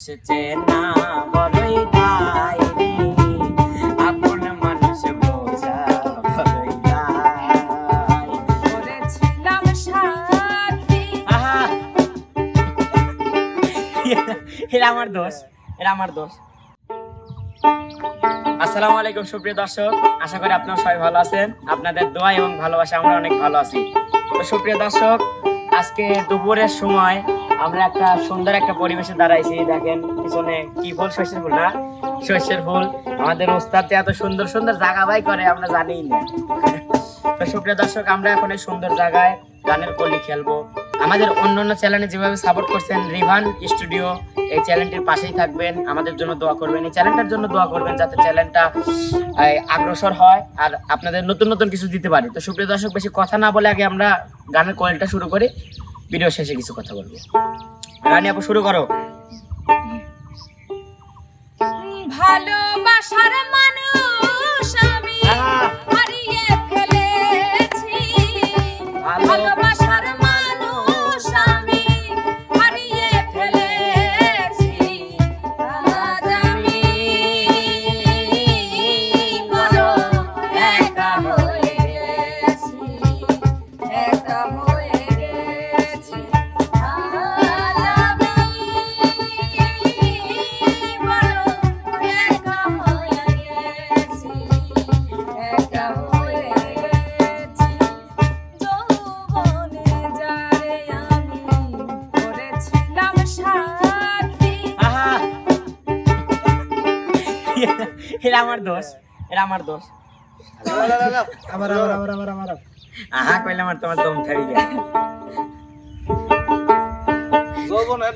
এসেছে না বড়ই দায় আপন মানুষ বোঝা বড়ই দায়। করেছিলাম সাথী আহা! আমার দোষ আমার দোষ। আসসালামু আলাইকুম সুপ্রিয় দর্শক। আশা করি আপনারা সবাই ভালো আছেন। আপনাদের দোয়া এবং ভালোবাসা আমরা অনেক ভালো আছি। তো সুপ্রিয় দর্শক আজকে দুপুরের সময় আমরা একটা সুন্দর একটা পরিবেশে দাঁড়াইছি, দেখেন পিছনে কি ফুল শস্যের ফুল না? শস্যের ফুল। আমাদের ওস্তাদ এত সুন্দর সুন্দর জায়গা বাই করে, আমরা জানিই না। তো সুপ্রিয় দর্শক, আমরা এখন এই সুন্দর জায়গায় গানের কলি খেলব। আমাদের অন্য অন্য চ্যানেলে যেভাবে সাপোর্ট করছেন, রিভান স্টুডিও, এই চ্যানেলটির পাশেই থাকবেন। আমাদের জন্য দোয়া করবেন। এই চ্যানেলটার জন্য দোয়া করবেন যাতে চ্যানেলটা আগ্রসর হয় আর আপনাদের নতুন নতুন কিছু দিতে পারে। তো সুপ্রিয় দর্শক, বেশি কথা না বলে আগে আমরা গানের কয়েলটা শুরু করি। ভিডিও শেষে কিছু কথা বলব। রানী আপু শুরু করো। ভালোবাসার মানুষ আমি হারিয়ে ফেলেছি। ভালোবাসার এটা আমার দোষ এটা আমার দোষ। আবার আবার আবার আবার আবার। আহা কইলে আমার তোমার দম থাকি যায় যৌবনে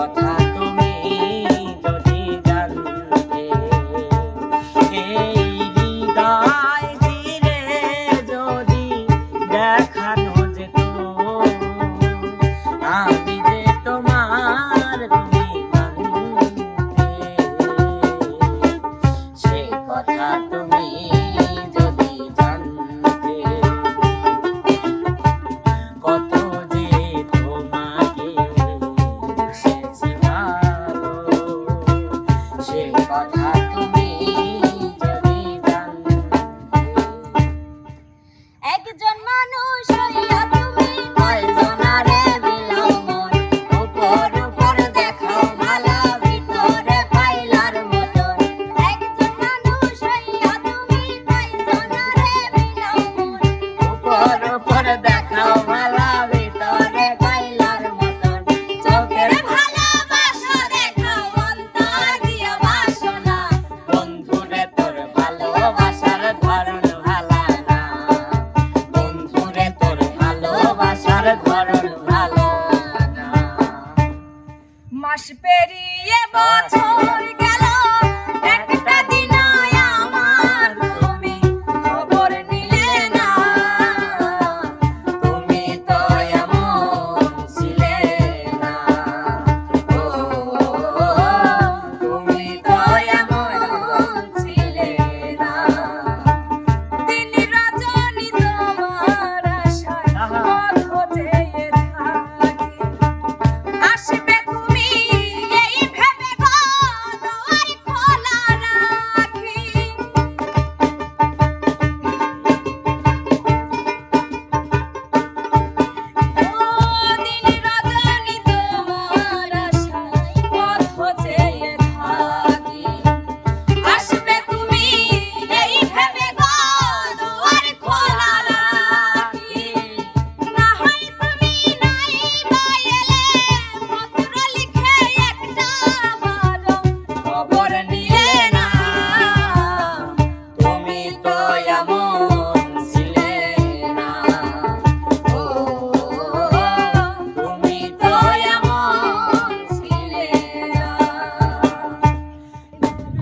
কথা পেরিয়ে বছর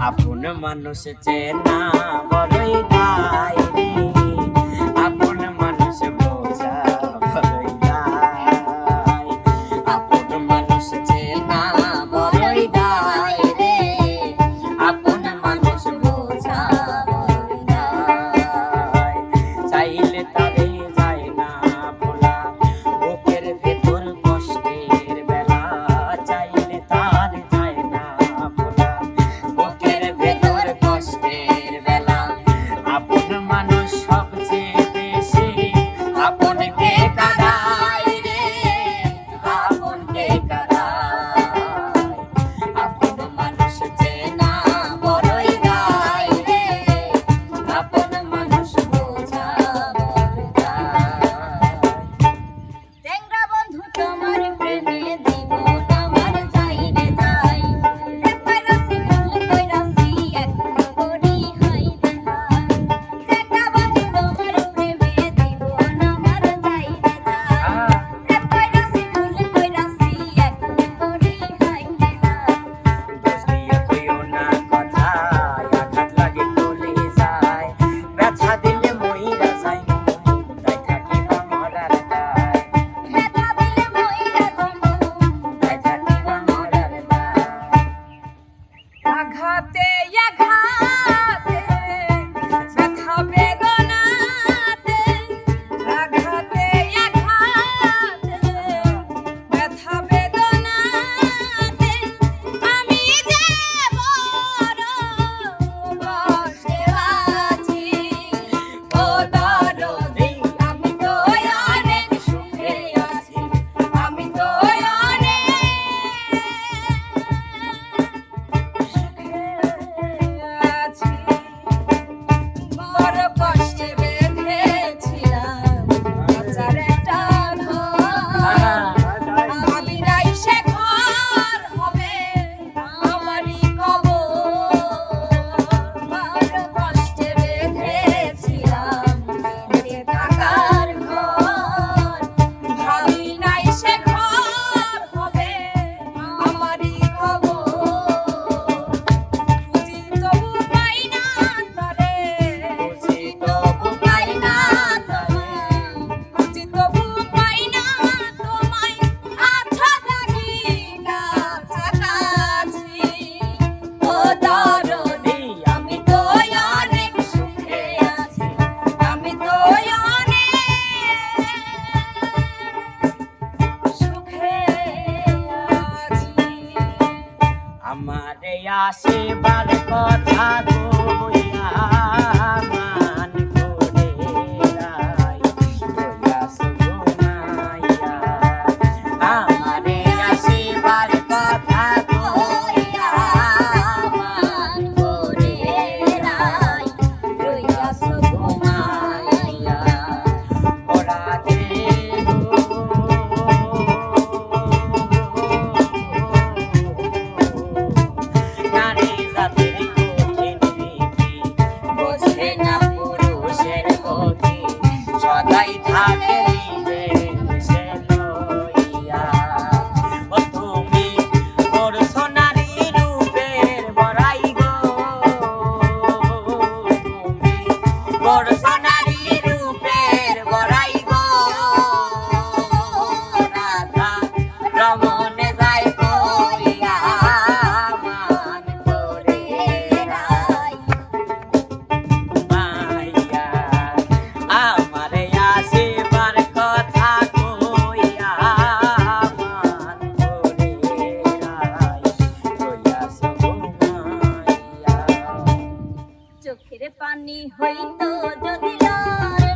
আপন মানুষ চেনা বড়ই দায়। আর কথা কই? রে পানি হইতো যদি লয়।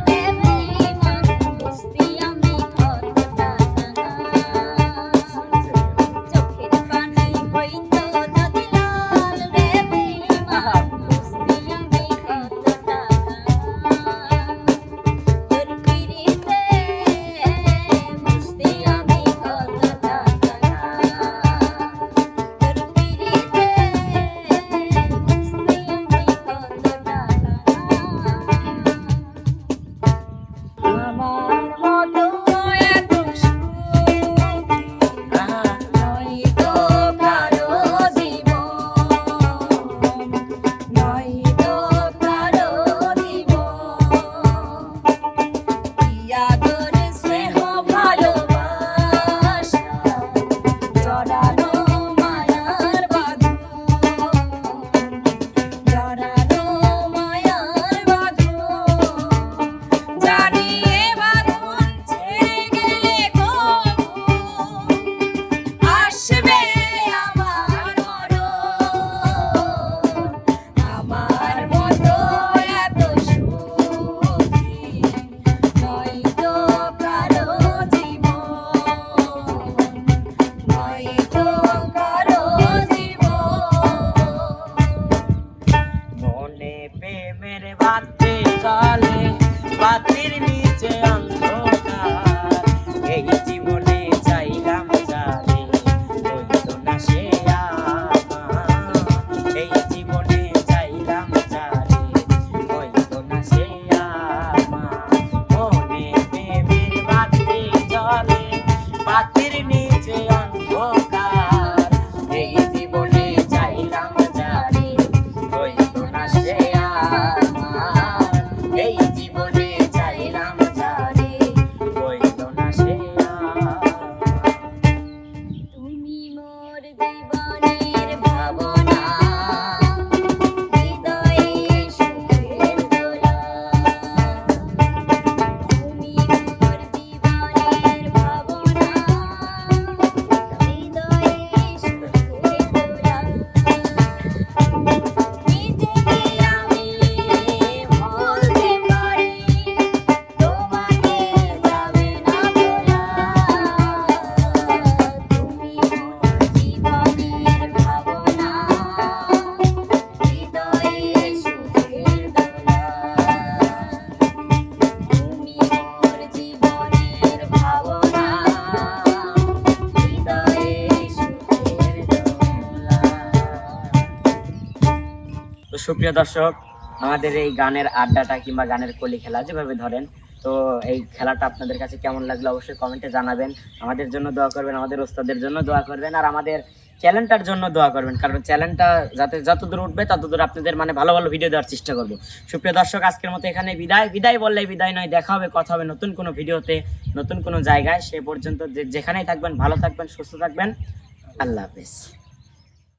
সুপ্রিয় দর্শক, আমাদের এই গানের আড্ডাটা কিংবা গানের কলি খেলা যেভাবে ধরেন, তো এই খেলাটা আপনাদের কাছে কেমন লাগল অবশ্যই কমেন্টে জানাবেন। আমাদের জন্য দোয়া করবেন, আমাদের ওস্তাদের জন্য দোয়া করবেন, আর আমাদের চ্যানেলটার জন্য দোয়া করবেন, কারণ চ্যানেলটা যাতে যত দূর উঠবে তত দূর আপনাদের মানে ভালো ভালো ভিডিও দেওয়ার চেষ্টা করব। সুপ্রিয় দর্শক, আজকের মতো এখানে বিদায়। বিদায় বললে বিদায় নয়, দেখা হবে, কথা হবে নতুন কোনো ভিডিওতে, নতুন কোনো জায়গায়। সে পর্যন্ত যেখানেই থাকবেন, ভালো থাকবেন, সুস্থ থাকবেন। আল্লাহ হাফেজ।